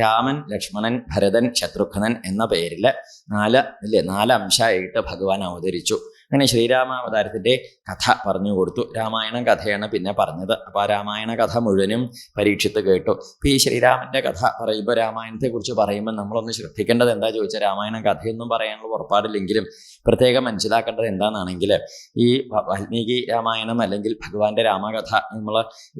രാമൻ ലക്ഷ്മണൻ ഭരതൻ ശത്രുഘ്നൻ എന്ന പേരിൽ നാല് അല്ലേ നാല് അംശമായിട്ട് ഭഗവാൻ അവതരിച്ചു. അങ്ങനെ ശ്രീരാമാവതാരത്തിന്റെ കഥ പറഞ്ഞു കൊടുത്തു. രാമായണ കഥയാണ് പിന്നെ പറഞ്ഞത്. അപ്പോൾ ആ രാമായണ കഥ മുഴുവനും പരീക്ഷിത്ത് കേട്ടു. അപ്പോൾ ഈ ശ്രീരാമന്റെ കഥ പറയുമ്പോൾ രാമായണത്തെക്കുറിച്ച് പറയുമ്പോൾ നമ്മളൊന്ന് ശ്രദ്ധിക്കേണ്ടത് എന്താ ചോദിച്ചാൽ രാമായണ കഥയൊന്നും പറയാനുള്ള ഉറപ്പാടില്ലെങ്കിലും പ്രത്യേകം മനസ്സിലാക്കേണ്ടത് എന്താണെന്നാണെങ്കിൽ ഈ വാൽമീകി രാമായണം അല്ലെങ്കിൽ ഭഗവാന്റെ രാമകഥ നമ്മൾ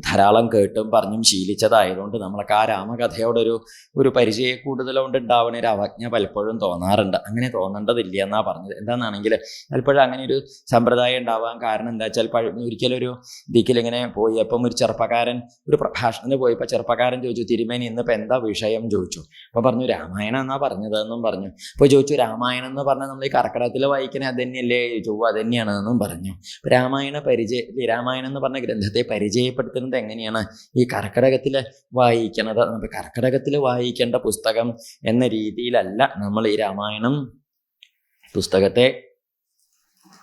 ധാരാളം കേട്ടും പറഞ്ഞും ശീലിച്ചതായതുകൊണ്ട് നമ്മൾക്ക് ആ രാമകഥയോടൊരു ഒരു പരിചയ കൂടുതലുകൊണ്ട് ഉണ്ടാവുന്ന ഒരു അവജ്ഞ പലപ്പോഴും തോന്നാറുണ്ട്. അങ്ങനെ തോന്നേണ്ടതില്ല എന്നാ പറഞ്ഞത്. എന്താണെന്നാണെങ്കിൽ പലപ്പോഴും അങ്ങനെ ഒരു സമ്പ്രദായം ഉണ്ടാവാൻ കാരണം എന്താ വെച്ചാൽ ഒരിക്കലും ഒരു ദിക്കിലിങ്ങനെ പോയി. അപ്പം ഒരു ചെറുപ്പക്കാരൻ ഒരു പ്രഭാഷണത്തിന് പോയപ്പോൾ ചെറുപ്പക്കാരൻ ചോദിച്ചു തിരുമേനി ഇന്നിപ്പോൾ എന്താ വിഷയം? ചോദിച്ചു. അപ്പോൾ പറഞ്ഞു രാമായണം എന്നാ പറഞ്ഞതെന്നും പറഞ്ഞു. അപ്പോൾ ചോദിച്ചു രാമായണം എന്ന് പറഞ്ഞാൽ നമ്മൾ ഈ കർക്കിടകത്തിൽ വായിക്കണേ അത് തന്നെയല്ലേ ചൊവ്വ അത് തന്നെയാണെന്നും പറഞ്ഞു. രാമായണ പരിചയ രാമായണം എന്ന് പറഞ്ഞ ഗ്രന്ഥത്തെ പരിചയപ്പെടുത്തുന്നത് എങ്ങനെയാണ്? ഈ കർക്കിടകത്തിൽ വായിക്കണത് കർക്കിടകത്തിൽ വായിക്കേണ്ട പുസ്തകം എന്ന രീതിയിലല്ല നമ്മൾ ഈ രാമായണം പുസ്തകത്തെ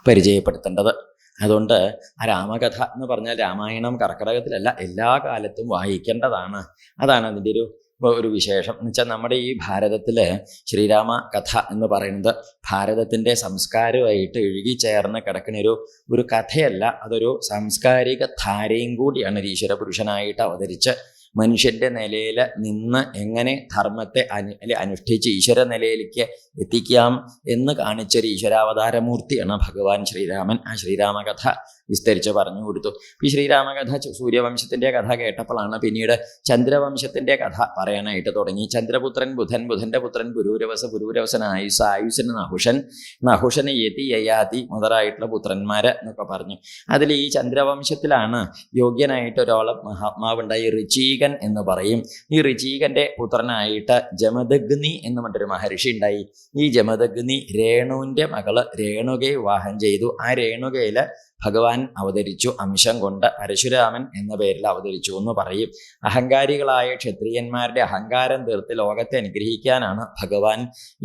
പരിചയപ്പെടുത്തേണ്ടത്. അതുകൊണ്ട് ആ രാമകഥ എന്ന് പറഞ്ഞാൽ രാമായണം കർക്കിടകത്തിലല്ല എല്ലാ കാലത്തും വായിക്കേണ്ടതാണ്. അതാണ് അതിന്റെ ഒരു ഒരു വിശേഷം. എന്ന് വെച്ചാൽ നമ്മുടെ ഈ ഭാരതത്തിൽ ശ്രീരാമ കഥ എന്ന് പറയുന്നത് ഭാരതത്തിന്റെ സംസ്കാരമായിട്ട് ഇഴുകിച്ചേർന്ന് കിടക്കുന്ന ഒരു ഒരു കഥയല്ല. അതൊരു സാംസ്കാരിക ധാരയും കൂടിയാണ് ഈശ്വര പുരുഷനായിട്ട് അവതരിച്ച് മനുഷ്യന്റെ നിലയിൽ നിന്ന് എങ്ങനെ ധർമ്മത്തെ അനു അല്ലെ അനുഷ്ഠിച്ച് ഈശ്വര നിലയിലേക്ക് എത്തിക്കാം എന്ന് കാണിച്ചൊരു ഈശ്വരാവതാരമൂർത്തിയാണ് ഭഗവാൻ ശ്രീരാമൻ. ആ ശ്രീരാമകഥ വിസ്തരിച്ച് പറഞ്ഞു കൊടുത്തു. ഈ ശ്രീരാമകഥ സൂര്യവംശത്തിന്റെ കഥ കേട്ടപ്പോഴാണ് പിന്നീട് ചന്ദ്രവംശത്തിന്റെ കഥ പറയാനായിട്ട് തുടങ്ങി. ചന്ദ്രപുത്രൻ ബുധൻ ബുധന്റെ പുത്രൻ പുരൂരവസ പുരൂരവസൻ ആയുസ് ആയുസിന് നഹുഷൻ നഹുഷന് യതി യയാതി മുതലായിട്ടുള്ള പുത്രന്മാർ എന്നൊക്കെ പറഞ്ഞു. അതിൽ ഈ ചന്ദ്രവംശത്തിലാണ് യോഗ്യനായിട്ട് ഒരാളെ മഹാത്മാവുണ്ടായി ഋചീകൻ എന്ന് പറയും. ഈ ഋചീകന്റെ പുത്രനായിട്ട് ജമദഗ്നി എന്ന് പറഞ്ഞൊരു മഹർഷി ഉണ്ടായി. ഈ ജമദഗ്നി രേണുവിന്റെ മകൾ രേണുകയെ വിവാഹം ചെയ്തു. ആ രേണുകയിൽ ഭഗവാൻ അവതരിച്ചു. അംശം കൊണ്ട് പരശുരാമൻ എന്ന പേരിൽ അവതരിച്ചു എന്ന് പറയും. അഹങ്കാരികളായ ക്ഷത്രിയന്മാരുടെ അഹങ്കാരം തീർത്ത് ലോകത്തെ അനുഗ്രഹിക്കാനാണ് ഭഗവാൻ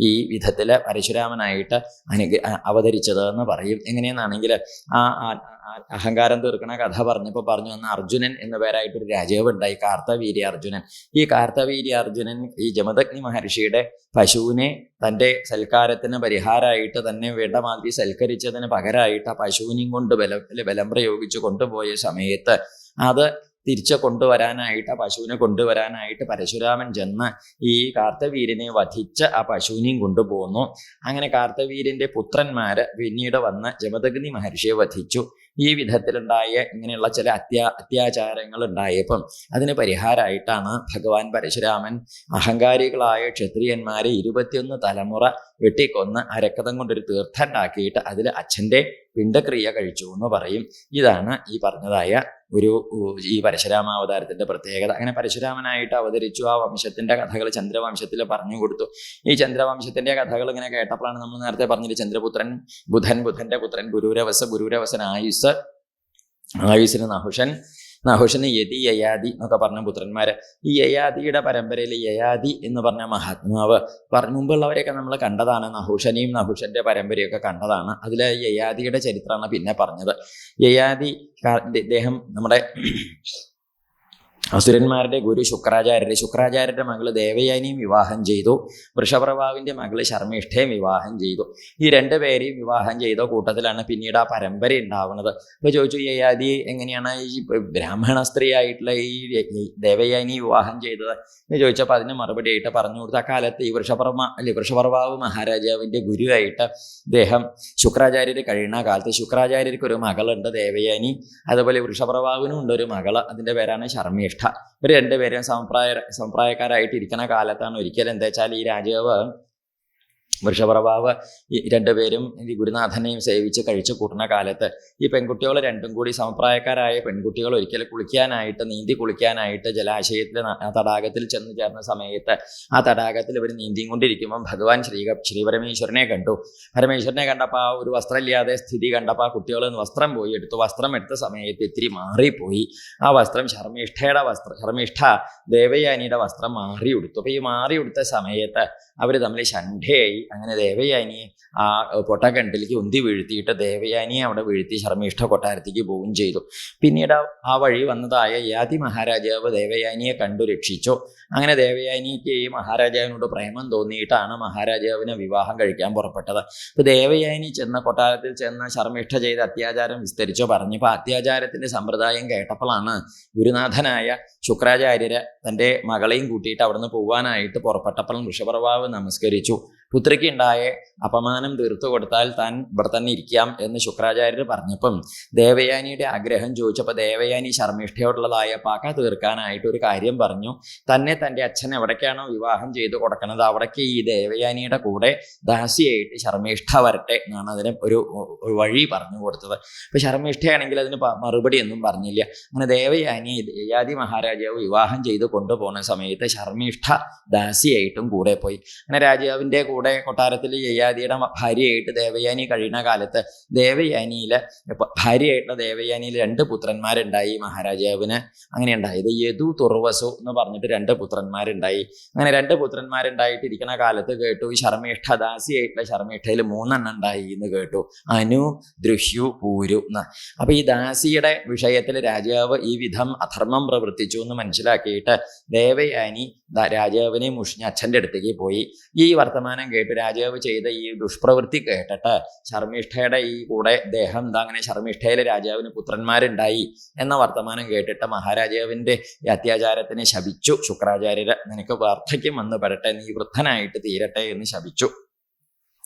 ഈ വിധത്തിൽ പരശുരാമനായിട്ട് അനുഗ്ര അവതരിച്ചത് എന്ന് പറയും. എങ്ങനെയെന്നാണെങ്കിൽ ആ അഹങ്കാരം തീർക്കണ കഥ പറഞ്ഞപ്പോൾ പറഞ്ഞു വന്ന അർജുനൻ എന്ന പേരായിട്ടൊരു രാജാവ് ഉണ്ടായി കാർത്തവീര്യ അർജുനൻ. ഈ കാർത്തവീര്യ അർജുനൻ ഈ ജമദഗ്നി മഹർഷിയുടെ പശുവിനെ തന്റെ സൽക്കാരത്തിന് പരിഹാരമായിട്ട് തന്നെ വേണ്ട മാതിരി സൽക്കരിച്ചതിന് പകരമായിട്ട് ആ പശുവിനെയും കൊണ്ട് അല്ലെ ബലം പ്രയോഗിച്ച് കൊണ്ടുപോയ സമയത്ത് അത് തിരിച്ചു കൊണ്ടുവരാനായിട്ട് ആ പശുവിനെ കൊണ്ടുവരാനായിട്ട് പരശുരാമൻ ചെന്ന് ഈ കാർത്തവീരനെ വധിച്ച് ആ പശുവിനെയും കൊണ്ടുപോകുന്നു അങ്ങനെ കാർത്തവീരന്റെ പുത്രന്മാര് പിന്നീട് വന്ന് ജമദഗ്നി മഹർഷിയെ വധിച്ചു. ഈ വിധത്തിലുണ്ടായ ഇങ്ങനെയുള്ള ചില അത്യാ അത്യാചാരങ്ങൾ ഉണ്ടായപ്പം അതിന് പരിഹാരമായിട്ടാണ് ഭഗവാൻ പരശുരാമൻ അഹങ്കാരികളായ ക്ഷത്രിയന്മാരെ ഇരുപത്തിയൊന്ന് തലമുറ വെട്ടിക്കൊന്ന് രക്തം കൊണ്ടൊരു തീർത്ഥം ഉണ്ടാക്കിയിട്ട് അതിൽ അച്ഛന്റെ പിണ്ടക്രിയ കഴിച്ചു എന്ന് പറയും. ഇതാണ് ഈ പറഞ്ഞതായ ഒരു ഈ ഈ പരശുരാമാവതാരത്തിന്റെ പ്രത്യേകത. അങ്ങനെ പരശുരാമനായിട്ട് അവതരിച്ചു ആ വംശത്തിന്റെ കഥകൾ ചന്ദ്രവംശത്തിൽ പറഞ്ഞു കൊടുത്തു. ഈ ചന്ദ്രവംശത്തിന്റെ കഥകൾ ഇങ്ങനെ കേട്ടപ്പോഴാണ് നമ്മൾ നേരത്തെ പറഞ്ഞത് ചന്ദ്രപുത്രൻ ബുധൻ ബുധന്റെ പുത്രൻ ഗുരുരവസ ഗുരുരവസൻ ആയുസ് ആയുസിന് നഹുഷൻ നഹുഷന് യതി യയാതി എന്നൊക്കെ പറഞ്ഞ പുത്രന്മാർ ഈ യയാതിയുടെ പരമ്പരയിൽ യയാതി എന്ന് പറഞ്ഞ മഹാത്മാവ് പറഞ്ഞ മുമ്പുള്ളവരെയൊക്കെ നമ്മൾ കണ്ടതാണ്. നഹുഷനെയും നഹുഷന്റെ പരമ്പരയൊക്കെ കണ്ടതാണ്. അതിൽ യയാതിയുടെ ചരിത്രമാണ് പിന്നെ പറഞ്ഞത്. യയാതി ഇദ്ദേഹം നമ്മുടെ അസുരന്മാരുടെ ഗുരു ശുക്രാചാര്യരെ. ശുക്രാചാര്യരുടെ മകൾ ദേവയാനിയും വിവാഹം ചെയ്തു. വൃഷപ്രഭാവിന്റെ മകൾ ശർമ്മിഷ്ഠയും വിവാഹം ചെയ്തു. ഈ രണ്ട് പേരെയും വിവാഹം ചെയ്ത കൂട്ടത്തിലാണ് പിന്നീട് ആ പരമ്പര ഉണ്ടാവുന്നത്. അപ്പോൾ ചോദിച്ചു യയാതി എങ്ങനെയാണ് ഈ ബ്രാഹ്മണ സ്ത്രീ ആയിട്ടുള്ള ഈ ദേവയാനി വിവാഹം ചെയ്തത്? എന്ന് ചോദിച്ചപ്പോൾ അതിന് മറുപടി ആയിട്ട് പറഞ്ഞു കൊടുത്ത. കാലത്ത് ഈ വൃഷപ്രഭ അല്ലെ വൃഷപ്രഭാവ് മഹാരാജാവിന്റെ ഗുരുവായിട്ട് അദ്ദേഹം ശുക്രാചാര്യർ കഴിയുന്ന കാലത്ത് ശുക്രാചാര്യർക്ക് ഒരു മകളുണ്ട് ദേവയാനി. അതുപോലെ വൃഷപ്രഭാവിനും ഉണ്ട് ഒരു മകൾ. അതിന്റെ പേരാണ് ശർമ്മിഷ്ഠ. ഇവർ രണ്ടുപേരും സമപ്രായ സമപ്രായക്കാരായിട്ട് ഇരിക്കുന്ന കാലത്താണ് ഒരിക്കലും എന്താ വെച്ചാൽ ഈ രാജാവ് വൃഷപ്രഭാവ് ഈ രണ്ടുപേരും ഈ ഗുരുനാഥനെയും സേവിച്ച് കഴിച്ചു കൂട്ടുന്ന കാലത്ത് ഈ പെൺകുട്ടികൾ രണ്ടും കൂടി സമപ്രായക്കാരായ പെൺകുട്ടികൾ ഒരിക്കൽ കുളിക്കാനായിട്ട് നീന്തി കുളിക്കാനായിട്ട് ജലാശയത്തിൽ തടാകത്തിൽ ചെന്ന് ചേർന്ന സമയത്ത് ആ തടാകത്തിൽ ഇവർ നീന്തിയും കൊണ്ടിരിക്കുമ്പം ഭഗവാൻ ശ്രീ ശ്രീപരമേശ്വരനെ കണ്ടു. പരമേശ്വരനെ കണ്ടപ്പോൾ ആ ഒരു വസ്ത്രമില്ലാതെ സ്ഥിതി കണ്ടപ്പോൾ ആ കുട്ടികൾ വസ്ത്രം പോയി എടുത്തു. വസ്ത്രം എടുത്ത സമയത്ത് ഇത്തിരി മാറിപ്പോയി. ആ വസ്ത്രം ശർമ്മിഷ്ഠയുടെ വസ്ത്രം ശർമ്മിഷ്ഠ ദേവയാനിയുടെ വസ്ത്രം മാറി ഉടുത്തു അപ്പോൾ ഈ മാറി ഉടുത്ത സമയത്ത് അവർ തമ്മിൽ ശണ്ഠയായി. അങ്ങനെ ദേവയാനിയെ ആ കൊട്ടക്കണ്ടിലേക്ക് ഉന്തി വീഴ്ത്തിയിട്ട് ദേവയാനിയെ അവിടെ വീഴ്ത്തി ശർമ്മിഷ്ഠ കൊട്ടാരത്തേക്ക് പോവുകയും ചെയ്തു. പിന്നീട് ആ- വഴി വന്നതായ യാതി മഹാരാജാവ് ദേവയാനിയെ കണ്ടു രക്ഷിച്ചു. അങ്ങനെ ദേവയാനിക്ക് ഈ മഹാരാജാവിനോട് പ്രേമം തോന്നിയിട്ടാണ് മഹാരാജാവിനെ വിവാഹം കഴിക്കാൻ പുറപ്പെട്ടത്. അപ്പോൾ ദേവയാനി ചെന്ന കൊട്ടാരത്തിൽ ചെന്ന് ശർമ്മിഷ്ഠ ചെയ്ത് അത്യാചാരം വിസ്തരിച്ചോ. പറഞ്ഞപ്പോൾ അത്യാചാരത്തിന്റെ സമ്പ്രദായം കേട്ടപ്പോഴാണ് ഗുരുനാഥനായ ശുക്രാചാര്യര് തന്റെ മകളെയും കൂട്ടിയിട്ട് അവിടുന്ന് പോകാനായിട്ട് പുറപ്പെട്ടപ്പോൾ ഋഷഭർവാവ് നമസ്കരിച്ചു. പുത്രിക്ക് ഉണ്ടായ അപമാനം തീർത്തു കൊടുത്താൽ താൻ ഇവിടെ തന്നെ ഇരിക്കാം എന്ന് ശുക്രാചാര്യർ പറഞ്ഞപ്പം ദേവയാനിയുടെ ആഗ്രഹം ചോദിച്ചപ്പോൾ ദേവയാനി ശർമ്മിഷ്ഠയോടുള്ളതായ പാക തീർക്കാനായിട്ട് ഒരു കാര്യം പറഞ്ഞു. തന്നെ തന്റെ അച്ഛൻ എവിടേക്കാണോ വിവാഹം ചെയ്തു കൊടുക്കുന്നത് അവിടേക്ക് ഈ ദേവയാനിയുടെ കൂടെ ദാസിയായിട്ട് ശർമ്മിഷ്ഠ വരട്ടെ എന്നാണ് അതിന് ഒരു വഴി പറഞ്ഞു കൊടുത്തത്. ഇപ്പൊ ശർമ്മിഷ്ഠയാണെങ്കിൽ അതിന് മറുപടി ഒന്നും പറഞ്ഞില്ല. അങ്ങനെ ദേവയാനി യയാതി മഹാരാജാവ് വിവാഹം ചെയ്ത് കൊണ്ടുപോകുന്ന സമയത്ത് ശർമ്മിഷ്ഠ ദാസിയായിട്ടും കൂടെ പോയി. അങ്ങനെ രാജാവിന്റെ കൂടെ കൊട്ടാരത്തിൽ യയാദിയുടെ ഭാര്യയായിട്ട് ദേവയാനി കഴിയുന്ന കാലത്ത് ദേവയാനിയിലെ ഭാര്യയായിട്ടുള്ള ദേവയാനിയിൽ രണ്ട് പുത്രന്മാരുണ്ടായി മഹാരാജാവിന്. അങ്ങനെ ഉണ്ടായത് യദു തുർവസു എന്ന് പറഞ്ഞിട്ട് രണ്ട് പുത്രന്മാരുണ്ടായി. അങ്ങനെ രണ്ട് പുത്രന്മാരുണ്ടായിട്ടിരിക്കുന്ന കാലത്ത് കേട്ടു ശർമ്മിഷ്ഠ ദാസിയായിട്ടുള്ള ശർമ്മിഷ്ഠയിൽ മൂന്നെണ്ണം ഉണ്ടായി എന്ന് കേട്ടു. അനു ദൃശ്യു പൂരു എന്ന് അപ്പൊ ഈ ദാസിയുടെ വിഷയത്തിൽ രാജാവ് ഈ വിധം അധർമ്മം പ്രവർത്തിച്ചു എന്ന് മനസ്സിലാക്കിയിട്ട് ദേവയാനി രാജാവിനെ മുഷിഞ്ഞ് അച്ഛന്റെ അടുത്തേക്ക് പോയി. ഈ വർത്തമാനം കേട്ട്. രാജാവ് ചെയ്ത ഈ ദുഷ്പ്രവൃത്തി കേട്ടിട്ട് ശർമ്മിഷ്ഠയുടെ ഈ കൂടെ ദേഹം എന്താ അങ്ങനെ ശർമ്മിഷ്ഠയിലെ രാജാവിന് പുത്രന്മാരുണ്ടായി എന്ന വർത്തമാനം കേട്ടിട്ട് മഹാരാജാവിന്റെ അത്യാചാരത്തിനെ ശപിച്ചു. ശുക്രാചാര്യരെ നിനക്ക് വാർദ്ധക്യം വന്ന്. പെടട്ടെ. നീ വൃദ്ധനായിട്ട് തീരട്ടെ എന്ന് ശപിച്ചു.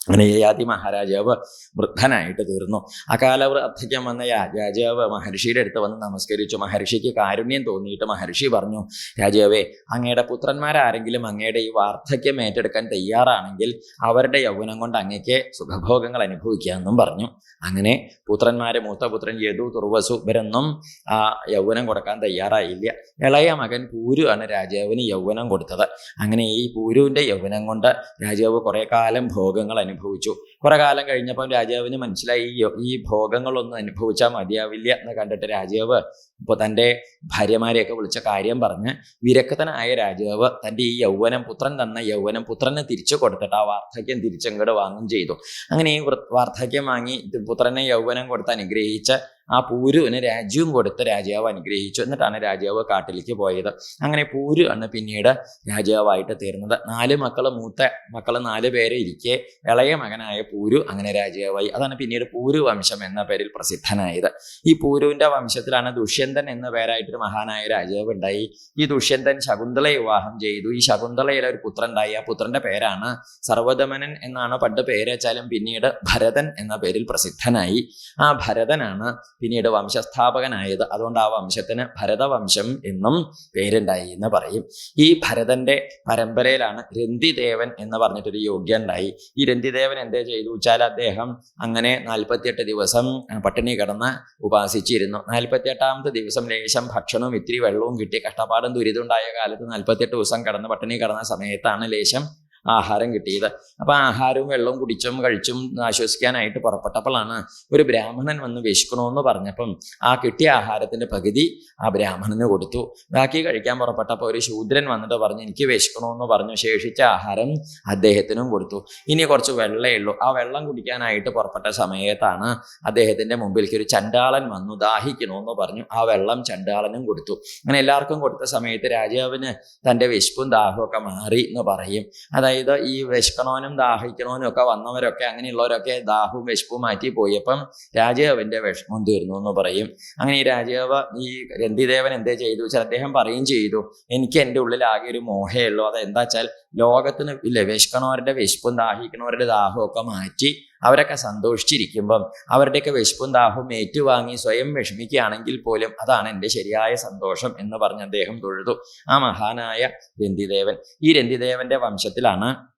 അങ്ങനെ യയാതി മഹാരാജാവ് വൃദ്ധനായിട്ട് തീർന്നു. അകാല വൃദ്ധയ്ക്കം വന്ന രാജാവ് മഹർഷിയുടെ അടുത്ത് വന്ന് നമസ്കരിച്ചു. മഹർഷിക്ക് കാരുണ്യം തോന്നിയിട്ട് മഹർഷി പറഞ്ഞു രാജാവേ അങ്ങയുടെ പുത്രന്മാരാരെങ്കിലും അങ്ങയുടെ ഈ വാർദ്ധക്യം ഏറ്റെടുക്കാൻ തയ്യാറാണെങ്കിൽ അവരുടെ യൗവനം കൊണ്ട് അങ്ങയ്ക്ക് സുഖഭോഗങ്ങൾ അനുഭവിക്കാമെന്നും പറഞ്ഞു. അങ്ങനെ പുത്രന്മാരെ മൂത്തപുത്രൻ യദു തുർവസു ഇവരൊന്നും ആ യൗവനം കൊടുക്കാൻ തയ്യാറായില്ല. ഇളയ മകൻ പൂരു ആണ് രാജാവിന് യൗവനം കൊടുത്തത്. അങ്ങനെ ഈ പൂരുവിന്റെ യൗവനം കൊണ്ട് രാജാവ് കുറേ കാലം ഭോഗങ്ങൾ അനുഭവിച്ചു. കുറെ കാലം കഴിഞ്ഞപ്പോൾ രാജാവിന് മനസ്സിലായി ഈ ഭോഗങ്ങളൊന്നും അനുഭവിച്ചാൽ മതിയാവില്ല എന്ന് കണ്ടിട്ട് രാജാവ് ഇപ്പോൾ തന്റെ ഭാര്യമാരെയൊക്കെ വിളിച്ച കാര്യം പറഞ്ഞ് വിരക്തനായ രാജാവ് തന്റെ ഈ യൗവനം പുത്രൻ തന്ന യൗവനം പുത്രനെ തിരിച്ചു കൊടുത്തിട്ട് ആ വാർദ്ധക്യം തിരിച്ചങ്ങോട്ട് വാങ്ങും ചെയ്തു. അങ്ങനെ ഈ വാർദ്ധക്യം വാങ്ങി പുത്രനെ യൗവനം കൊടുത്ത് അനുഗ്രഹിച്ച് ആ പൂരുവിന് രാജ്യവും കൊടുത്ത് രാജാവ് അനുഗ്രഹിച്ചു. എന്നിട്ടാണ് രാജാവ് കാട്ടിലേക്ക് പോയത്. അങ്ങനെ പൂരു ആണ് പിന്നീട് രാജാവായിട്ട് തീർന്നത്. നാല് മക്കൾ മൂത്ത മക്കൾ നാല് പേരെ ഇരിക്കെ ഇളയ മകനായ പൂരു അങ്ങനെ രാജാവായി. അതാണ് പിന്നീട് പൂരു വംശം എന്ന പേരിൽ പ്രസിദ്ധനായത്. ഈ പൂരുവിന്റെ വംശത്തിലാണ് ദുഷ്യന്തൻ എന്ന പേരായിട്ടൊരു മഹാനായ രാജാവ് ഉണ്ടായി. ഈ ദുഷ്യന്തൻ ശകുന്തളയെ വിവാഹം ചെയ്തു. ഈ ശകുന്തളയിലെ ഒരു പുത്രൻ ഉണ്ടായി ആ പുത്രന്റെ പേരാണ് സർവദമനൻ എന്നാണ് പണ്ട് പേര് വെച്ചാലും പിന്നീട് ഭരതൻ എന്ന പേരിൽ പ്രസിദ്ധനായി. ആ ഭരതനാണ് പിന്നീട് വംശസ്ഥാപകനായത്. അതുകൊണ്ട് ആ വംശത്തിന് ഭരതവംശം എന്നും പേരുണ്ടായി എന്ന് പറയും. ഈ ഭരതന്റെ പരമ്പരയിലാണ് രന്തിദേവൻ എന്ന് പറഞ്ഞിട്ടൊരു യോഗ്യ ഉണ്ടായി ഈ രന്തിദേവൻ എന്തേ ചെയ്തു? വെച്ചാൽ അദ്ദേഹം അങ്ങനെ നാൽപ്പത്തിയെട്ട് ദിവസം പട്ടിണി കിടന്ന് ഉപാസിച്ചിരുന്നു. നാൽപ്പത്തിയെട്ടാമത്തെ ദിവസം ലേശം ഭക്ഷണവും ഇത്തിരി വെള്ളവും കിട്ടി. കഷ്ടപ്പാടും ദുരിതമുണ്ടായ കാലത്ത് നാൽപ്പത്തിയെട്ട് ദിവസം കിടന്ന് പട്ടിണി കിടന്ന സമയത്താണ് ലേശം ആഹാരം കിട്ടിയത്. അപ്പൊ ആഹാരവും വെള്ളവും കുടിച്ചും കഴിച്ചും ആശ്വസിക്കാനായിട്ട് പുറപ്പെട്ടപ്പോഴാണ് ഒരു ബ്രാഹ്മണൻ വന്ന് വിശക്കണമെന്ന് പറഞ്ഞപ്പം ആ കിട്ടിയ ആഹാരത്തിന്റെ പകുതി ആ ബ്രാഹ്മണന് കൊടുത്തു. ബാക്കി കഴിക്കാൻ പുറപ്പെട്ടപ്പോൾ ഒരു ശൂദ്രൻ വന്നിട്ട് പറഞ്ഞു എനിക്ക് വിശക്കണമെന്ന് പറഞ്ഞു ശേഷിച്ച ആഹാരം അദ്ദേഹത്തിനും കൊടുത്തു. ഇനി കുറച്ച് വെള്ളമേ ഉള്ളൂ. ആ വെള്ളം കുടിക്കാനായിട്ട് പുറപ്പെട്ട സമയത്താണ് അദ്ദേഹത്തിന്റെ മുമ്പിലേക്ക് ഒരു ചണ്ടാളൻ വന്നു ദാഹിക്കണമെന്ന് പറഞ്ഞു. ആ വെള്ളം ചണ്ടാളനും കൊടുത്തു. അങ്ങനെ എല്ലാവർക്കും കൊടുത്ത സമയത്ത് രാജാവിന് തന്റെ വിശപ്പും ദാഹവും ഒക്കെ മാറി എന്ന് പറയും. അതായത് ഈ വിശക്കണവനും ദാഹിക്കണവനും ഒക്കെ വന്നവരൊക്കെ അങ്ങനെയുള്ളവരൊക്കെ ദാഹവും വിശപ്പും മാറ്റി പോയി. അപ്പം രാജാവിന്റെ വിഷമം തീർന്നു എന്ന് പറയും. അങ്ങനെ ഈ രാജാവ് ഈ രന്തിദേവൻ എന്തേ ചെയ്തു? വെച്ചാൽ അദ്ദേഹം പറയും ചെയ്തു എനിക്ക് എന്റെ ഉള്ളിൽ ആകെ ഒരു മോഹയുള്ളൂ അത് എന്താ വെച്ചാൽ ലോകത്തിന് ഇല്ലേ വിശക്കണവരുടെ വിശപ്പും ദാഹിക്കണവരുടെ ദാഹവും ഒക്കെ മാറ്റി അവരൊക്കെ സന്തോഷിച്ചിരിക്കുമ്പം അവരുടെയൊക്കെ വിശപ്പും ദാഹവും ഏറ്റുവാങ്ങി സ്വയം വിഷമിക്കുകയാണെങ്കിൽ പോലും അതാണ് എന്റെ ശരിയായ സന്തോഷം എന്ന് പറഞ്ഞ് അദ്ദേഹം തൊഴുതു. ആ മഹാനായ രന്തിദേവൻ. ഈ രന്തിദേവന്റെ വംശത്തിലാണ്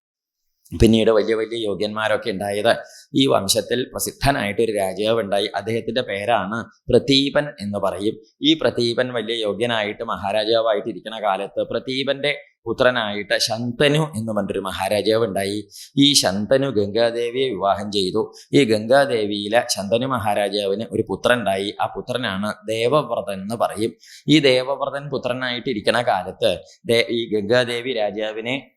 പിന്നീട് വലിയ വലിയ യോഗ്യന്മാരൊക്കെ ഉണ്ടായത് ഈ വംശത്തിൽ പ്രസിദ്ധനായിട്ട് ഒരു രാജാവ് ഉണ്ടായി. അദ്ദേഹത്തിന്റെ പേരാണ് പ്രതീപൻ എന്ന് പറയും. ഈ പ്രതീപൻ വലിയ യോഗ്യനായിട്ട് മഹാരാജാവായിട്ട് ഇരിക്കുന്ന കാലത്ത് പ്രതീപന്റെ പുത്രനായിട്ട് ശന്തനു എന്ന് പറഞ്ഞൊരു മഹാരാജാവ് ഉണ്ടായി. ഈ ശന്തനു ഗംഗാദേവിയെ വിവാഹം ചെയ്തു. ഈ ഗംഗാദേവിയിലെ ശന്തനു മഹാരാജാവിന് ഒരു പുത്രൻ ഉണ്ടായി ആ പുത്രനാണ് ദേവവ്രതൻ എന്ന് പറയും. ഈ ദേവവ്രതൻ പുത്രനായിട്ട് ഇരിക്കുന്ന കാലത്ത് ഈ ഗംഗാദേവി രാജാവിനെ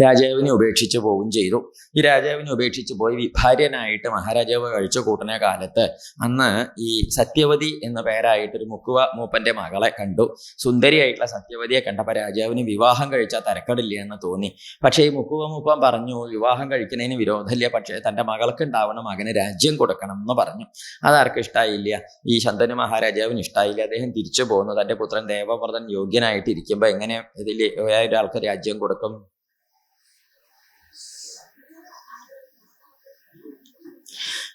രാജാവിനെ ഉപേക്ഷിച്ച് പോവുകയും ചെയ്തു. ഈ രാജാവിനെ ഉപേക്ഷിച്ച് പോയി വിഭാര്യനായിട്ട് മഹാരാജാവ് കഴിച്ചു കൂട്ടുന്ന കാലത്ത് അന്ന് ഈ സത്യവതി എന്ന പേരായിട്ടൊരു മുക്കുവ മൂപ്പന്റെ മകളെ കണ്ടു. സുന്ദരിയായിട്ടുള്ള സത്യവതിയെ കണ്ടപ്പോൾ രാജാവിന് വിവാഹം കഴിച്ചാൽ തരക്കടില്ല എന്ന് തോന്നി. പക്ഷേ ഈ മുക്കുവ മൂപ്പൻ പറഞ്ഞു വിവാഹം കഴിക്കുന്നതിന് വിരോധമില്ല. പക്ഷേ തന്റെ മകൾക്ക് ഉണ്ടാവണം മകന് രാജ്യം കൊടുക്കണം എന്ന് പറഞ്ഞു. അതാർക്കും ഇഷ്ടമായില്ല ഈ ശന്തനു മഹാരാജാവിന് ഇഷ്ടമായില്ല അദ്ദേഹം തിരിച്ചു പോകുന്നു തന്റെ പുത്രൻ ദേവവ്രതൻ യോഗ്യനായിട്ട് ഇരിക്കുമ്പോൾ എങ്ങനെ ഇതിൽ ഒരാൾക്ക് രാജ്യം കൊടുക്കും?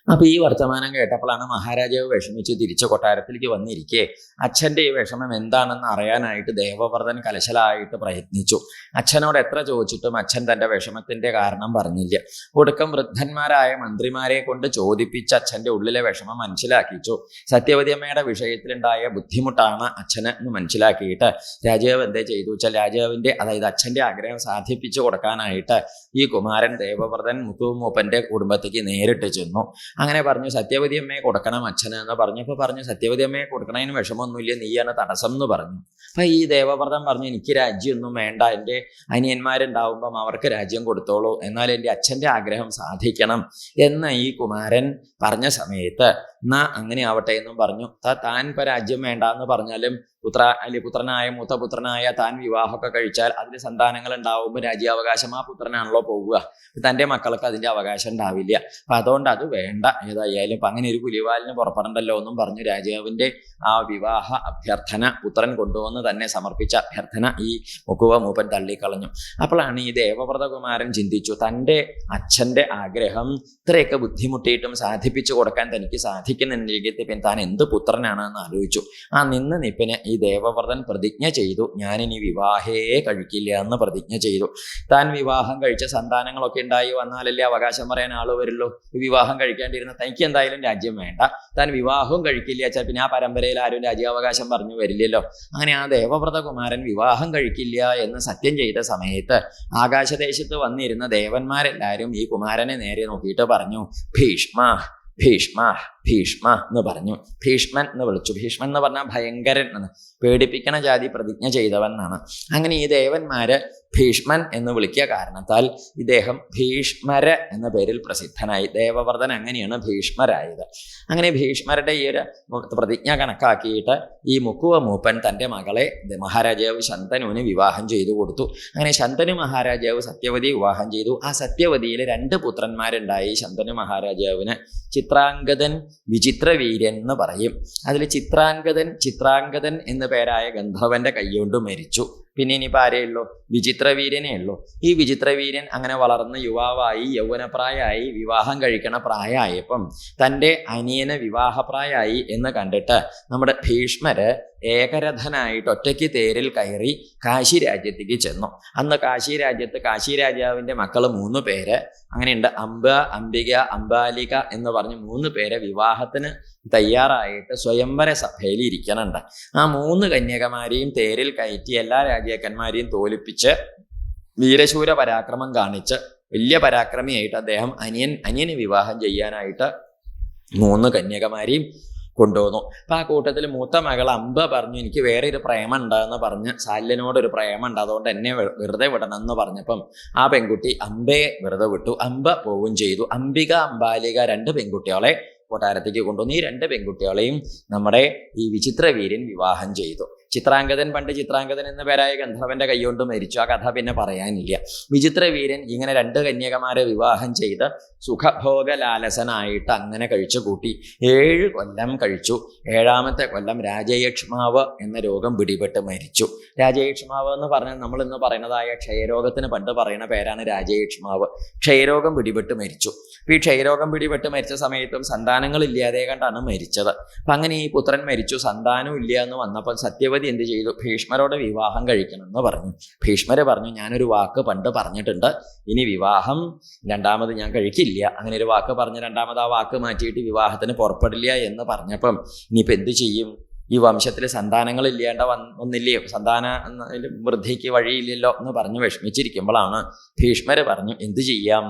അപ്പൊ ഈ വർത്തമാനം കേട്ടപ്പോഴാണ് മഹാരാജാവ് വിഷമിച്ച് തിരിച്ച് കൊട്ടാരത്തിലേക്ക് വന്നിരിക്കെ. അച്ഛന്റെ ഈ വിഷമം എന്താണെന്ന് അറിയാനായിട്ട് ദേവവ്രതൻ കലശലായിട്ട് പ്രയത്നിച്ചു. അച്ഛനോട് എത്ര ചോദിച്ചിട്ടും അച്ഛൻ തന്റെ വിഷമത്തിന്റെ കാരണം പറഞ്ഞില്ല. ഒടുക്കം വൃദ്ധന്മാരായ മന്ത്രിമാരെ കൊണ്ട് ചോദിപ്പിച്ച് അച്ഛന്റെ ഉള്ളിലെ വിഷമം മനസ്സിലാക്കിച്ചു. സത്യവതി അമ്മയുടെ വിഷയത്തിലുണ്ടായ ബുദ്ധിമുട്ടാണ് അച്ഛന് എന്ന് മനസ്സിലാക്കിയിട്ട് രാജാവ് എന്തേ ചെയ്തു? വെച്ചാൽ രാജാവിന്റെ അതായത് അച്ഛന്റെ ആഗ്രഹം സാധിപ്പിച്ചു കൊടുക്കാനായിട്ട് ഈ കുമാരൻ ദേവവ്രതൻ മുത്തുമൂപ്പന്റെ കുടുംബത്തേക്ക് നേരിട്ട് ചെന്നു. അങ്ങനെ പറഞ്ഞു സത്യവതി അമ്മയെ കൊടുക്കണം അച്ഛന് എന്ന് പറഞ്ഞപ്പോൾ പറഞ്ഞു സത്യവതി അമ്മയെ കൊടുക്കണതിന് വിഷമമൊന്നുമില്ല നീയാണ് തടസ്സം എന്ന് പറഞ്ഞു. അപ്പൊ ഈ ദേവവ്രതം പറഞ്ഞു എനിക്ക് രാജ്യമൊന്നും വേണ്ട എന്റെ അനിയന്മാരുണ്ടാവുമ്പം അവർക്ക് രാജ്യം കൊടുത്തോളൂ എന്നാൽ എന്റെ അച്ഛന്റെ ആഗ്രഹം സാധിക്കണം എന്ന് ഈ കുമാരൻ പറഞ്ഞ സമയത്ത് എന്നാ അങ്ങനെ ആവട്ടെ എന്നും പറഞ്ഞു. താൻ ഇപ്പൊ രാജ്യം വേണ്ട എന്ന് പറഞ്ഞാലും പുത്ര അല്ലെ പുത്രനായ മൂത്തപുത്രനായ താൻ വിവാഹമൊക്കെ കഴിച്ചാൽ അതിന് സന്താനങ്ങൾ ഉണ്ടാവുമ്പോൾ രാജ്യാവകാശം ആ പുത്രനാണല്ലോ പോവുക. തന്റെ മക്കൾക്ക് അതിന്റെ അവകാശം ഉണ്ടാവില്ല. അപ്പൊ അതുകൊണ്ട് അത് വേണ്ട. ഏതായാലും അങ്ങനെ ഒരു പുലിവാലിന് പുറപ്പെടണ്ടല്ലോ എന്നും പറഞ്ഞു രാജാവിന്റെ ആ വിവാഹ അഭ്യർത്ഥന പുത്രൻ കൊണ്ടുവന്ന് തന്നെ സമർപ്പിച്ച അഭ്യർത്ഥന ഈ മുക്കുവ മൂപ്പൻ തള്ളിക്കളഞ്ഞു. അപ്പോഴാണ് ഈ ദേവവ്രതകുമാരൻ ചിന്തിച്ചു തന്റെ അച്ഛന്റെ ആഗ്രഹം ഇത്രയൊക്കെ ബുദ്ധിമുട്ടിയിട്ടും സാധിപ്പിച്ചു കൊടുക്കാൻ തനിക്ക് സാധിക്കുന്നുണ്ടെങ്കിൽ പിന്നെ താൻ എന്ത് പുത്രനാണ് എന്ന് ആലോചിച്ചു. ആ നിന്ന് നിപ്പിന് ഈ ദേവവ്രതൻ പ്രതിജ്ഞ ചെയ്തു. ഞാനിനി വിവാഹേ കഴിക്കില്ല എന്ന് പ്രതിജ്ഞ ചെയ്തു. താൻ വിവാഹം കഴിച്ച സന്താനങ്ങളൊക്കെ ഉണ്ടായി. വന്നാലല്ലേ അവകാശം പറയാൻ ആൾ വരുള്ളൂ. വിവാഹം കഴിക്കാണ്ടിരുന്ന തനിക്ക് എന്തായാലും രാജ്യം വേണ്ട. താൻ വിവാഹവും കഴിക്കില്ല വെച്ചാൽ പിന്നെ ആ പരമ്പരയിൽ ആരും രാജ്യാവകാശം പറഞ്ഞു വരില്ലല്ലോ. അങ്ങനെ ആ ദേവവ്രത കുമാരൻ വിവാഹം കഴിക്കില്ല എന്ന് സത്യം ചെയ്ത സമയത്ത് ആകാശദേശത്ത് വന്നിരുന്ന ദേവന്മാരെല്ലാവരും ഈ കുമാരനെ നേരെ നോക്കിയിട്ട് പറഞ്ഞു ഭീഷ്മ ഭീഷ്മ ഭീഷ്മ എന്ന് പറഞ്ഞു. ഭീഷ്മൻ എന്ന് വിളിച്ചു. ഭീഷ്മൻ എന്ന് പറഞ്ഞാൽ ഭയങ്കരൻ എന്ന് പേടിപ്പിക്കണ ജാതി പ്രതിജ്ഞ ചെയ്തവൻ എന്നാണ്. അങ്ങനെ ഈ ദേവന്മാര് ഭീഷ്മൻ എന്ന് വിളിക്കുക കാരണത്താൽ ഇദ്ദേഹം ഭീഷ്മര എന്ന പേരിൽ പ്രസിദ്ധനായി. ദേവവർദ്ധൻ അങ്ങനെയാണ് ഭീഷ്മരായത്? അങ്ങനെ ഭീഷ്മരുടെ ഈ ഒരു പ്രതിജ്ഞ കണക്കാക്കിയിട്ട് ഈ മുക്കുവ മൂപ്പൻ തന്റെ മകളെ മഹാരാജാവ് ശന്തനുവിന് വിവാഹം ചെയ്തു കൊടുത്തു. അങ്ങനെ ശന്തനു മഹാരാജാവ് സത്യവതി വിവാഹം ചെയ്തു. ആ സത്യവതിയിൽ രണ്ട് പുത്രന്മാരുണ്ടായി ശന്തനു മഹാരാജാവിന്. ചിത്രാംഗതൻ വിചിത്രവീര്യൻ എന്ന് പറയും. അതിൽ ചിത്രാംഗതൻ ചിത്രാംഗതൻ എന്ന പേരായ ഗന്ധർവന്റെ കൈകൊണ്ട് മരിച്ചു. പിന്നെ ഇനിയിപ്പോൾ ആരേ ഉള്ളൂ? വിചിത്രവീര്യനേ ഉള്ളൂ. ഈ വിചിത്രവീര്യൻ അങ്ങനെ വളർന്ന് യുവാവായി യൗവനപ്രായമായി വിവാഹം കഴിക്കണ പ്രായമായപ്പം തന്റെ അനിയന് വിവാഹപ്രായമായി എന്ന് കണ്ടിട്ട് നമ്മുടെ ഭീഷ്മര് ഏകരഥനായിട്ട് ഒറ്റയ്ക്ക് തേരിൽ കയറി കാശി രാജ്യത്തേക്ക് ചെന്നു. അന്ന് കാശി രാജ്യത്ത് കാശി രാജാവിന്റെ മക്കൾ മൂന്ന് പേര്. അങ്ങനെയുണ്ട്. അംബ അംബിക അംബാലിക എന്ന് പറഞ്ഞ് മൂന്ന് പേരെ വിവാഹത്തിന് തയ്യാറായിട്ട് സ്വയംവര സഭയിൽ ഇരിക്കുന്നുണ്ട്. ആ മൂന്ന് കന്യകമാരെയും തേരിൽ കയറ്റി എല്ലാ രാജാക്കന്മാരെയും തോൽപ്പിച്ച് വീരശൂര പരാക്രമം കാണിച്ച് വലിയ പരാക്രമിയായിട്ട് അദ്ദേഹം അനിയൻ അനിയന് വിവാഹം ചെയ്യാനായിട്ട് മൂന്ന് കന്യകമാരെയും കൊണ്ടുവന്നു. അപ്പൊ ആ കൂട്ടത്തിൽ മൂത്ത മകൾ അമ്പ പറഞ്ഞു എനിക്ക് വേറെ ഒരു പ്രേമം ഉണ്ടെന്ന് പറഞ്ഞ് ശാല്യനോട് ഒരു പ്രേമം ഉണ്ട് അതുകൊണ്ട് എന്നെ വെറുതെ വിടണം എന്ന് പറഞ്ഞപ്പം ആ പെൺകുട്ടി അമ്പയെ വെറുതെ വിട്ടു. അമ്പ പോവുകയും ചെയ്തു. അംബിക അംബാലിക രണ്ട് പെൺകുട്ടികളെ കൊട്ടാരത്തേക്ക് കൊണ്ടുവന്നു. ഈ രണ്ട് പെൺകുട്ടികളെയും നമ്മുടെ ഈ വിചിത്രവീര്യൻ വിവാഹം ചെയ്തു. ചിത്രാംഗതൻ പണ്ട് ചിത്രാംഗതൻ എന്ന പേരായ ഗന്ധർവന്റെ കൈകൊണ്ട് മരിച്ചു. ആ കഥ പിന്നെ പറയാനില്ല. വിചിത്രവീരൻ ഇങ്ങനെ രണ്ട് കന്യകമാരെ വിവാഹം ചെയ്ത് സുഖഭോഗ ലാലസനായിട്ട് അങ്ങനെ കഴിച്ചു കൂട്ടി. ഏഴ് കൊല്ലം കഴിച്ചു. ഏഴാമത്തെ കൊല്ലം രാജയക്ഷ്മാവ് എന്ന രോഗം പിടിപെട്ട് മരിച്ചു. രാജയക്ഷ്മാവ് എന്ന് പറഞ്ഞാൽ നമ്മൾ ഇന്ന് പറയുന്നതായ ക്ഷയരോഗത്തിന് പണ്ട് പറയുന്ന പേരാണ് രാജയക്ഷ്മാവ്. ക്ഷയരോഗം പിടിപെട്ട് മരിച്ചു. ഈ ക്ഷയരോഗം പിടിപെട്ട് മരിച്ച സമയത്തും സന്താനങ്ങളില്ലാതെ കണ്ടാണ് മരിച്ചത്. അപ്പൊ അങ്ങനെ ഈ പുത്രൻ മരിച്ചു സന്താനം ഇല്ല എന്ന് വന്നപ്പോൾ സത്യവതി എന്ത് ചെയ്തു? ഭീഷ്മരോട് വിവാഹം കഴിക്കണം എന്ന് പറഞ്ഞു. ഭീഷ്മര് പറഞ്ഞു ഞാനൊരു വാക്ക് പണ്ട് പറഞ്ഞിട്ടുണ്ട്. ഇനി വിവാഹം രണ്ടാമത് ഞാൻ കഴിക്കില്ല. അങ്ങനെ ഒരു വാക്ക് പറഞ്ഞ് രണ്ടാമത് ആ വാക്ക് മാറ്റിയിട്ട് വിവാഹത്തിന് പുറപ്പെടില്ല എന്ന് പറഞ്ഞപ്പം ഇനിയിപ്പോൾ എന്ത് ചെയ്യും? ഈ വംശത്തിൽ സന്താനങ്ങൾ ഇല്ലാണ്ട വന്ന് ഒന്നില്ലയോ സന്താന വൃദ്ധിക്ക് വഴിയില്ലല്ലോ എന്ന് പറഞ്ഞ് വിഷമിച്ചിരിക്കുമ്പോഴാണ് ഭീഷ്മര് പറഞ്ഞു എന്ത് ചെയ്യാം?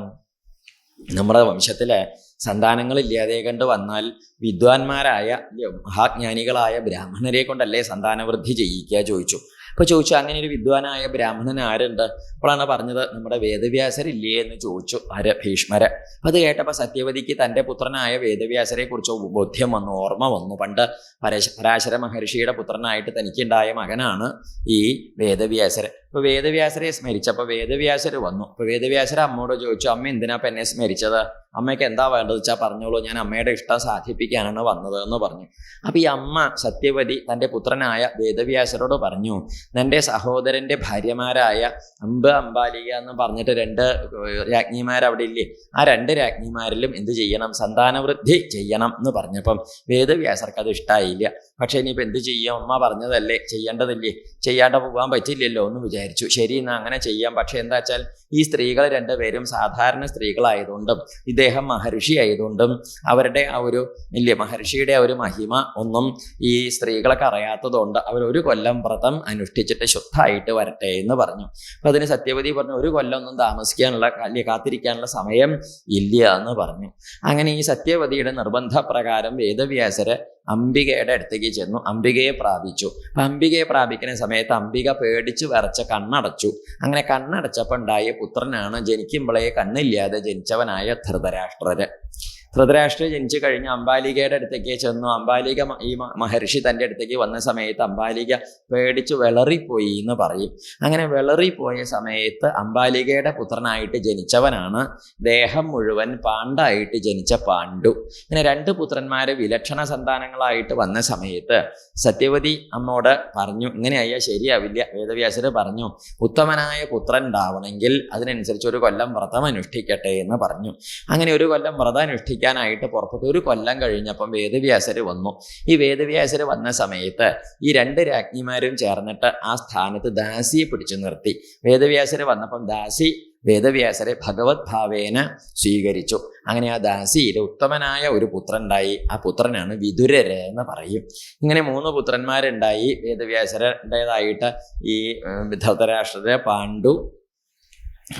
നമ്മുടെ വംശത്തിലെ സന്താനങ്ങളില്ലാതെ കണ്ട് വന്നാൽ വിദ്വാൻമാരായ മഹാജ്ഞാനികളായ ബ്രാഹ്മണരെ കൊണ്ടല്ലേ സന്താനവൃദ്ധി ചെയ്യിക്കുക ചോദിച്ചു. അപ്പോൾ ചോദിച്ചു അങ്ങനെ ഒരു വിദ്വാനായ ബ്രാഹ്മണൻ ആരുണ്ട്? അപ്പോഴാണ് പറഞ്ഞത് നമ്മുടെ വേദവ്യാസരില്ലേ? എന്ന് ചോദിച്ചു ആര് ഭീഷ്മര്. അത് കേട്ടപ്പോൾ സത്യവതിക്ക് തന്റെ പുത്രനായ വേദവ്യാസരെ കുറിച്ച് ബോധ്യം വന്നു ഓർമ്മ വന്നു. പണ്ട് പരശ പരാശര മഹർഷിയുടെ പുത്രനായിട്ട് തനിക്കുണ്ടായ മകനാണ് ഈ വേദവ്യാസര്. അപ്പോൾ വേദവ്യാസരെ സ്മരിച്ചപ്പോൾ വേദവ്യാസർ വന്നു. അപ്പോൾ വേദവ്യാസര അമ്മയോട് ചോദിച്ചു അമ്മ എന്തിനാ എന്നെ സ്മരിച്ചത്? അമ്മയ്ക്ക് എന്താ വേണ്ടത്? വെച്ചാൽ പറഞ്ഞോളൂ ഞാൻ അമ്മയുടെ ഇഷ്ടം സാധിപ്പിക്കാനാണ് വന്നത് എന്ന് പറഞ്ഞു. അപ്പോൾ ഈ അമ്മ സത്യവതി തന്റെ പുത്രനായ വേദവ്യാസരോട് പറഞ്ഞു തന്റെ സഹോദരന്റെ ഭാര്യമാരായ അമ്പ് അമ്പാലിക എന്ന് പറഞ്ഞിട്ട് രണ്ട് രാജ്ഞിമാർ അവിടെ ഇല്ലേ ആ രണ്ട് രാജ്ഞിമാരിലും എന്ത് ചെയ്യണം? സന്താനവൃദ്ധി ചെയ്യണം എന്ന് പറഞ്ഞപ്പം വേദവ്യാസർക്ക് അത് ഇഷ്ടമായില്ല പക്ഷേ ഇനിയിപ്പോൾ എന്ത് ചെയ്യും? അമ്മ പറഞ്ഞതല്ലേ? ചെയ്യേണ്ടതില്ലേ? ചെയ്യാണ്ട് പോകാൻ പറ്റില്ലല്ലോ എന്ന് വിചാരിച്ചു. ശരി എന്നാൽ അങ്ങനെ ചെയ്യാം. പക്ഷേ എന്താ വെച്ചാൽ ഈ സ്ത്രീകൾ രണ്ടുപേരും സാധാരണ സ്ത്രീകളായതുകൊണ്ടും ഇദ്ദേഹം മഹർഷി ആയതുകൊണ്ടും അവരുടെ ആ ഒരു ഇല്ല മഹർഷിയുടെ ആ ഒരു മഹിമ ഒന്നും ഈ സ്ത്രീകളൊക്കെ അറിയാത്തതുകൊണ്ട് അവർ ഒരു കൊല്ലം വ്രതം അനുഷ്ഠിച്ചിട്ട് ശുദ്ധമായിട്ട് വരട്ടെ എന്ന് പറഞ്ഞു. അപ്പൊ അതിന് സത്യവതി പറഞ്ഞു ഒരു കൊല്ലമൊന്നും താമസിക്കാനുള്ള അല്ലെ കാത്തിരിക്കാനുള്ള സമയം ഇല്ല എന്ന് പറഞ്ഞു. അങ്ങനെ ഈ സത്യവതിയുടെ നിർബന്ധപ്രകാരം വേദവ്യാസരെ അംബികയുടെ അടുത്തേക്ക് ചെന്നു. അംബികയെ പ്രാപിച്ചു. അപ്പം അംബികയെ പ്രാപിക്കുന്ന സമയത്ത് അംബിക പേടിച്ച് വരച്ച കണ്ണടച്ചു. അങ്ങനെ കണ്ണടച്ചപ്പോൾ ഉണ്ടായ പുത്രനാണ് ജനിക്കുമ്പോഴേ കണ്ണില്ലാതെ ജനിച്ചവനായ ധൃതരാഷ്ട്രര്. ധൃതരാഷ്ട്ര ജനിച്ചു കഴിഞ്ഞ് അംബാലികയുടെ അടുത്തേക്ക് ചെന്നു. അംബാലിക ഈ മഹർഷി തന്റെ അടുത്തേക്ക് വന്ന സമയത്ത് അംബാലിക പേടിച്ച് വിളറിപ്പോയി എന്ന് പറയും. അങ്ങനെ വിളറിപ്പോയ സമയത്ത് അംബാലികയുടെ പുത്രനായിട്ട് ജനിച്ചവനാണ് ദേഹം മുഴുവൻ പാണ്ടായിട്ട് ജനിച്ച പാണ്ഡു. ഇങ്ങനെ രണ്ട് പുത്രന്മാർ വിലക്ഷണ സന്താനങ്ങളായിട്ട് വന്ന സമയത്ത് സത്യവതി അമ്മോട് പറഞ്ഞു ഇങ്ങനെയായ ശരിയാവില്ല വേദവ്യാസര് പറഞ്ഞു ഉത്തമനായ പുത്രൻ ഉണ്ടാവണമെങ്കിൽ അതിനനുസരിച്ച് ഒരു കൊല്ലം വ്രതം അനുഷ്ഠിക്കട്ടെ എന്ന് പറഞ്ഞു. അങ്ങനെ ഒരു കൊല്ലം വ്രതം അനുഷ്ഠിക്കാനായിട്ട് പുറപ്പെട്ടു. ഒരു കൊല്ലം കഴിഞ്ഞപ്പം വേദവ്യാസര് വന്നു. ഈ വേദവ്യാസര് വന്ന സമയത്ത് ഈ രണ്ട് രാജ്ഞിമാരും ചേർന്നിട്ട് ആ സ്ഥാനത്ത് ദാസിയെ പിടിച്ചു നിർത്തി. വേദവ്യാസര് വന്നപ്പം ദാസി വേദവ്യാസരെ ഭഗവത് ഭാവേന സ്വീകരിച്ചു. അങ്ങനെ ആ ദാസിയിൽ ഉത്തമനായ ഒരു പുത്രൻ ഉണ്ടായി ആ പുത്രനാണ് വിതുരര് എന്ന് പറയും. ഇങ്ങനെ മൂന്ന് പുത്രന്മാരുണ്ടായി. വേദവ്യാസരുടേതായിട്ട് ഈ ധൃതരാഷ്ട്രര് പാണ്ഡു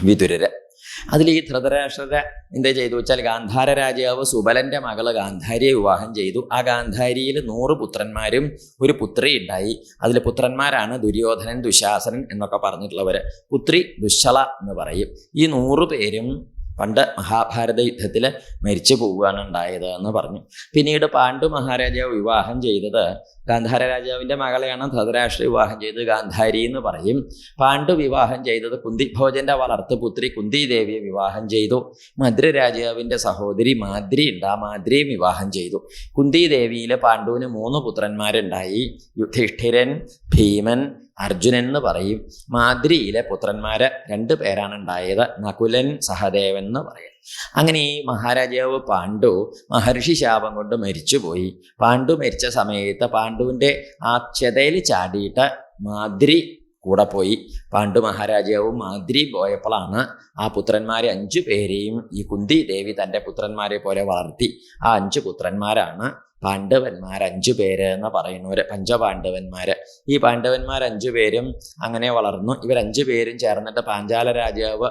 വിതുരര്. അതിൽ ഈ ധൃതരാഷ്ട്രര എന്താ ചെയ്തു? വെച്ചാൽ ഗാന്ധാര രാജാവ് സുബലന്റെ മകൾ ഗാന്ധാരിയെ വിവാഹം ചെയ്തു. ആ ഗാന്ധാരിയിൽ നൂറ് പുത്രന്മാരും ഒരു പുത്രി ഉണ്ടായി. അതിൽ പുത്രന്മാരാണ് ദുര്യോധനൻ ദുശാസനൻ എന്നൊക്കെ പറഞ്ഞിട്ടുള്ളവര്. പുത്രി ദുശ്ശള എന്ന് പറയും. ഈ നൂറ് പേരും പണ്ട് മഹാഭാരത യുദ്ധത്തിൽ മരിച്ചു പോവുകയാണ് ഉണ്ടായത് എന്ന് പറഞ്ഞു. പിന്നീട് പാണ്ഡു മഹാരാജാവ് വിവാഹം ചെയ്തത് ഗാന്ധാര രാജാവിന്റെ മകളെയാണ്. ധൃതരാഷ്ട്ര വിവാഹം ചെയ്തത് ഗാന്ധാരി എന്ന് പറയും. പാണ്ഡു വിവാഹം ചെയ്തത് കുന്തിഭോജന്റെ വളർത്തുപുത്രി കുന്തി ദേവിയെ വിവാഹം ചെയ്തു. മധുര രാജാവിന്റെ സഹോദരി മാദ്രി ഉണ്ട്. ആ മാദ്രിയും വിവാഹം ചെയ്തു. കുന്തി ദേവിയിൽ പാണ്ഡുവിന് മൂന്ന് പുത്രന്മാരുണ്ടായി. യുധിഷ്ഠിരൻ ഭീമൻ അർജുനൻ എന്ന് പറയും. മാദ്രിയിലെ പുത്രന്മാര് രണ്ട് പേരാണ് ഉണ്ടായത്. നകുലൻ സഹദേവൻ എന്ന് പറയും. അങ്ങനെ ഈ മഹാരാജാവ് പാണ്ഡു മഹർഷി ശാപം കൊണ്ട് മരിച്ചുപോയി. പാണ്ഡു മരിച്ച സമയത്ത് പാണ്ഡുവിന്റെ ആ ചെതയിൽ ചാടിയിട്ട് മാദ്രി കൂടെ പോയി. പാണ്ഡു മഹാരാജാവും മാദ്രി പോയപ്പോഴാണ് ആ പുത്രന്മാരെ അഞ്ചു പേരെയും ഈ കുന്തി ദേവി തന്റെ പുത്രന്മാരെ പോലെ വളർത്തി. ആ അഞ്ച് പുത്രന്മാരാണ് പാണ്ഡവന്മാർ അഞ്ചു പേര് എന്ന് പറയുന്നവർ പഞ്ചപാണ്ഡവന്മാർ ഈ പാണ്ഡവന്മാർ അഞ്ചു പേരും അങ്ങനെ വളർന്നു. ഇവർ അഞ്ചു പേരും ചേർന്നിട്ട് പാഞ്ചാല രാജാവ്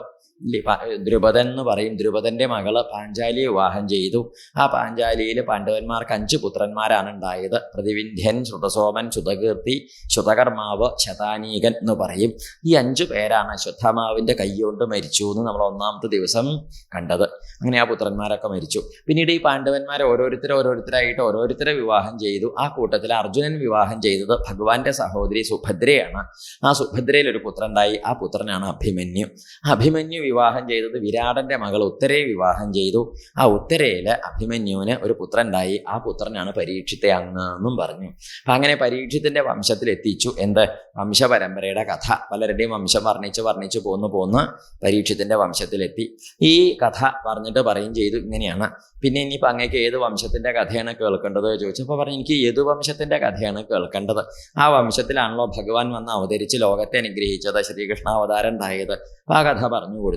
ദ്രുപദൻ എന്ന് പറയും. ദ്രുപദന്റെ മകൾ പാഞ്ചാലിയെ വിവാഹം ചെയ്തു. ആ പാഞ്ചാലിയിൽ പാണ്ഡവന്മാർക്ക് അഞ്ച് പുത്രന്മാരാണ് ഉണ്ടായത് പ്രതിവിന്ധ്യൻ ശ്രുതസോമൻ ശ്രുതകീർത്തി ശ്രുതകർമാവ് ശതാനീകൻ എന്ന് പറയും. ഈ അഞ്ചു പേരാണ് അശ്വത്ഥമാവിന്റെ കൈകൊണ്ട് മരിച്ചു എന്ന് നമ്മൾ ഒന്നാമത്തെ ദിവസം കണ്ടത്. അങ്ങനെ ആ പുത്രന്മാരൊക്കെ മരിച്ചു. പിന്നീട് ഈ പാണ്ഡവന്മാർ ഓരോരുത്തരെ ഓരോരുത്തരായിട്ട് ഓരോരുത്തരെ വിവാഹം ചെയ്തു. ആ കൂട്ടത്തിൽ അർജുനൻ വിവാഹം ചെയ്തത് ഭഗവാന്റെ സഹോദരി സുഭദ്രയാണ്. ആ സുഭദ്രയിൽ ഒരു പുത്രൻ ഉണ്ടായി. ആ പുത്രനാണ് അഭിമന്യു. അഭിമന്യു വിവാഹം ചെയ്തത് വിരാടന്റെ മകൾ ഉത്തരയെ വിവാഹം ചെയ്തു. ആ ഉത്തരയിൽ അഭിമന്യുവിന് ഒരു പുത്രനുണ്ടായി. ആ പുത്രനാണ് പരീക്ഷിത്തെ അന്നെന്നും പറഞ്ഞു. അപ്പൊ അങ്ങനെ പരീക്ഷത്തിന്റെ വംശത്തിൽ എത്തിച്ചു. എന്ത്? വംശപരമ്പരയുടെ കഥ. പലരുടെയും വംശം വർണിച്ച് വർണിച്ച് പോന്നു പോന്ന് പരീക്ഷത്തിന്റെ വംശത്തിലെത്തി ഈ കഥ പറഞ്ഞിട്ട് പറയും ചെയ്തു. ഇങ്ങനെയാണ്. പിന്നെ ഇനിയിപ്പോൾ അങ്ങേക്ക് ഏത് വംശത്തിന്റെ കഥയാണ് കേൾക്കേണ്ടത് ചോദിച്ചപ്പോൾ പറഞ്ഞു എനിക്ക് ഏത് വംശത്തിന്റെ കഥയാണ് കേൾക്കേണ്ടത്? ആ വംശത്തിലാണല്ലോ ഭഗവാൻ വന്ന് അവതരിച്ച് ലോകത്തെ അനുഗ്രഹിച്ചത് ശ്രീകൃഷ്ണ അവതാരം ഉണ്ടായത് ആ കഥ പറഞ്ഞു കൊടുത്തു.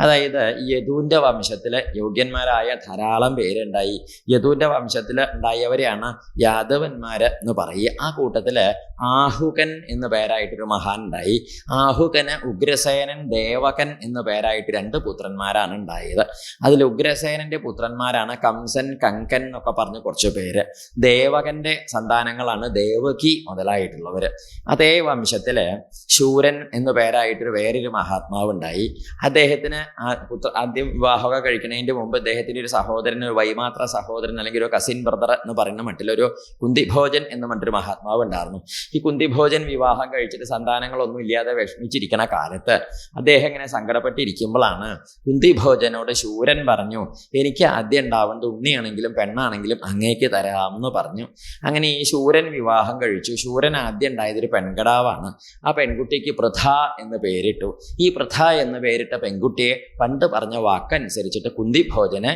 അതായത് ഈ യദുവിന്റെ വംശത്തിൽ യോഗ്യന്മാരായ ധാരാളം പേരുണ്ടായി. യദുവിന്റെ വംശത്തിൽ ഉണ്ടായവരെയാണ് യാദവന്മാർ എന്ന് പറയുക ആ കൂട്ടത്തിൽ ആഹുകൻ എന്ന പേരായിട്ടൊരു മഹാൻ ഉണ്ടായി ആഹുകന് ഉഗ്രസേനൻ ദേവകൻ എന്ന പേരായിട്ട് രണ്ട് പുത്രന്മാരാണ് ഉണ്ടായത്. അതിൽ ഉഗ്രസേനന്റെ പുത്രന്മാരാണ് കംസൻ കങ്കൻ എന്നൊക്കെ പറഞ്ഞ് കുറച്ച് പേര്. ദേവകന്റെ സന്താനങ്ങളാണ് ദേവകി മുതലായിട്ടുള്ളവർ അതേ വംശത്തിൽ ശൂരൻ എന്ന് പേരായിട്ടൊരു വേറൊരു മഹാത്മാവ് ഉണ്ടായി അദ്ദേഹത്തിന് പുത്ര ആദ്യം വിവാഹമൊക്കെ കഴിക്കുന്നതിന്റെ മുമ്പ് അദ്ദേഹത്തിന്റെ ഒരു സഹോദരൻ ഒരു വൈമാത്ര സഹോദരൻ അല്ലെങ്കിൽ ഒരു കസിൻ ബ്രദർ എന്ന് പറയുന്ന മട്ടിലൊരു കുന്തിഭോജൻ എന്ന് മറ്റൊരു മഹാത്മാവ് ഉണ്ടായിരുന്നു. ഈ കുന്തിഭോജൻ വിവാഹം കഴിച്ചിട്ട് സന്താനങ്ങളൊന്നും ഇല്ലാതെ വിഷമിച്ചിരിക്കുന്ന കാലത്ത് അദ്ദേഹം ഇങ്ങനെ സങ്കടപ്പെട്ടിരിക്കുമ്പോഴാണ് കുന്തിഭോജനോട് ശൂരൻ പറഞ്ഞു എനിക്ക് ആദ്യം ഉണ്ടാവേണ്ട ഉണ്ണിയാണെങ്കിലും പെണ്ണാണെങ്കിലും അങ്ങേക്ക് തരാമെന്ന് പറഞ്ഞു. അങ്ങനെ ഈ ശൂരൻ വിവാഹം കഴിച്ചു. ശൂരൻ ആദ്യം ഉണ്ടായതൊരു പെൺകിടാവാണ്. ആ പെൺകുട്ടിക്ക് പ്രഥ എന്ന് പേരിട്ടു. ഈ പ്രഥ എന്ന് പേരിട്ട പെൺകുട്ടിയെ പണ്ട് പറഞ്ഞ വാക്കനുസരിച്ചിട്ട് കുന്തി ഭോജന്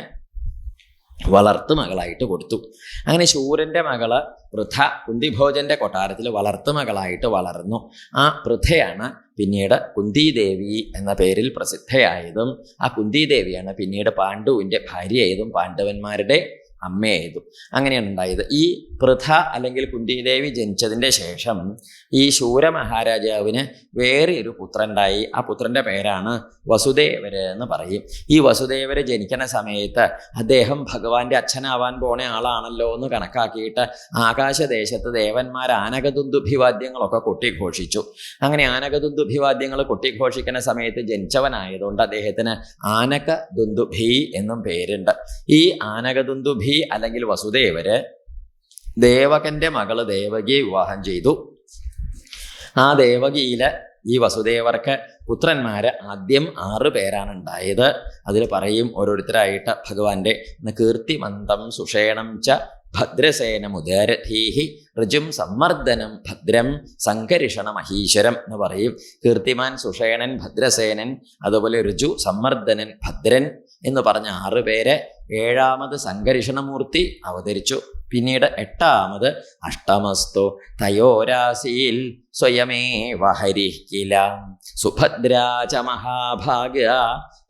വളർത്തു മകളായിട്ട് കൊടുത്തു. അങ്ങനെ ശൂരന്റെ മകൾ വൃഥ കുന്തിഭോജന്റെ കൊട്ടാരത്തിൽ വളർത്തു മകളായിട്ട് വളർന്നു. ആ വൃഥയാണ് പിന്നീട് കുന്തിദേവി എന്ന പേരിൽ പ്രസിദ്ധയായതും ആ കുന്തിദേവിയാണ് പിന്നീട് പാണ്ഡുവിന്റെ ഭാര്യയായതും പാണ്ഡവന്മാരുടെ അമ്മയായതും അങ്ങനെയാണ് ഉണ്ടായത്. ഈ പൃഥ അല്ലെങ്കിൽ കുന്തിദേവി ജനിച്ചതിന്റെ ശേഷം ഈ ശൂര മഹാരാജാവിന് വേറെ ഒരു പുത്രനുണ്ടായി. ആ പുത്രന്റെ പേരാണ് വസുദേവര് എന്ന് പറയും. ഈ വസുദേവര് ജനിക്കുന്ന സമയത്ത് അദ്ദേഹം ഭഗവാന്റെ അച്ഛനാവാൻ പോണ ആളാണല്ലോ എന്ന് കണക്കാക്കിയിട്ട് ആകാശദേശത്ത് ദേവന്മാർ ആനകദുന്ദുഭിവാദ്യങ്ങളൊക്കെ കൊട്ടിഘോഷിച്ചു. അങ്ങനെ ആനകദുന്ദുഭിവാദ്യങ്ങൾ കൊട്ടിഘോഷിക്കുന്ന സമയത്ത് ജനിച്ചവനായതുകൊണ്ട് അദ്ദേഹത്തിന് ആനക ദുന്തുഭി എന്നും പേരുണ്ട്. ഈ അല്ലെങ്കിൽ വസുദേവര് ദേവകന്റെ മകൾ ദേവകിയെ വിവാഹം ചെയ്തു. ആ ദേവകിയിൽ ഈ വസുദേവർക്ക് പുത്രന്മാര് ആദ്യം ആറ് പേരാണ് ഉണ്ടായത്. അതിൽ പറയും ഓരോരുത്തരായിട്ട് ഭഗവാന്റെ കീർത്തിമന്തം സുഷേണം ച ഭദ്രസേന ഉദരധീഹി ഋജും സമ്മർദ്ദനം ഭദ്രം സങ്കരിഷണ മഹീശ്വരം എന്ന് പറയും. കീർത്തിമാൻ സുഷേണൻ ഭദ്രസേനൻ അതുപോലെ ഋജു സമ്മർദ്ദനൻ ഭദ്രൻ എന്ന് പറഞ്ഞ ആറ് പേരെ ഏഴാമത് സങ്കരിഷണമൂർത്തി അവതരിച്ചു. പിന്നീട് എട്ടാമത് അഷ്ടമസ്തു തയോരാശിയിൽ സ്വയമേവ ഹരിക്കില സുഭദ്രാച മഹാഭാഗ്യ.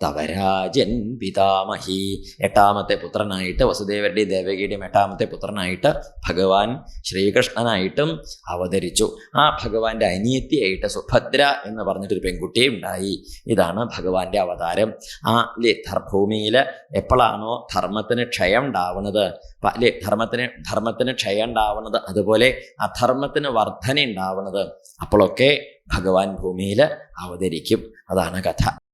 തവരാജൻ പിതാമഹി. എട്ടാമത്തെ പുത്രനായിട്ട് വസുദേവരുടെയും ദേവകിയുടെയും എട്ടാമത്തെ പുത്രനായിട്ട് ഭഗവാൻ ശ്രീകൃഷ്ണനായിട്ടും അവതരിച്ചു. ആ ഭഗവാന്റെ അനിയത്തിയായിട്ട് സുഭദ്ര എന്ന് പറഞ്ഞിട്ടൊരു പെൺകുട്ടിയെ ഉണ്ടായി. ഇതാണ് ഭഗവാന്റെ അവതാരം. ആ ലേ ഭൂമിയിൽ എപ്പോഴാണോ ധർമ്മത്തിന് ക്ഷയം ഉണ്ടാവുന്നത് അല്ലേ ധർമ്മത്തിന് ധർമ്മത്തിന് ക്ഷയം ഉണ്ടാവുന്നത് അതുപോലെ അധർമ്മത്തിന് വർധന ഉണ്ടാവുന്നത് അപ്പോഴൊക്കെ ഭഗവാൻ ഭൂമിയിൽ അവതരിക്കും. അതാണ് കഥ.